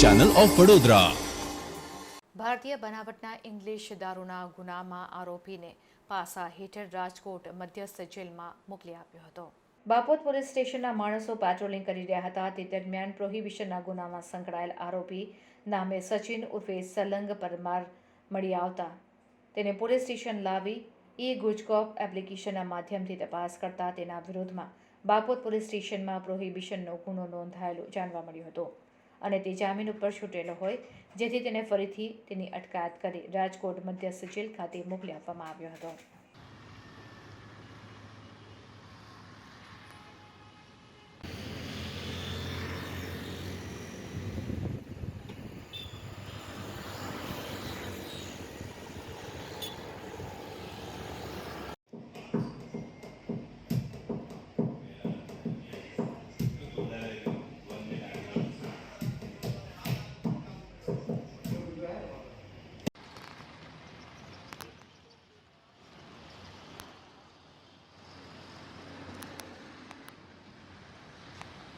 Channel of Vadodara ભારતીય બનાવટના English દારૂના ગુનામાં આરોપીને પાસા હેઠળ રાજકોટ મધ્યસ્થ જેલમાં મોકલી આપ્યો હતો. બાપોદ પોલીસ સ્ટેશનના માણસો પેટ્રોલિંગ કરી રહ્યા હતા. તે દરમિયાન પ્રોહિબિશનના ગુનામાં સંકળાયેલ આરોપી નામે સચિન ઉર્ફે સલંગ પરમાર મળી આવતા. તેને પોલીસ સ્ટેશન લાવી ઈ ગુજકોપ એપ્લિકેશનના માધ્યમથી તપાસ કરતા તેના વિરોધમાં બાપોદ પોલીસ સ્ટેશનમાં પ્રોહિબિશનનો ગુનો નોંધાયેલો જાણવા મળ્યો હતો અને તે જામીન ઉપર છૂટેલો હોય, જેથી તેને ફરીથી તેની અટકાયત કરી રાજકોટ મધ્યસ્થ જેલ ખાતે મોકલી આપવામાં આવ્યો હતો.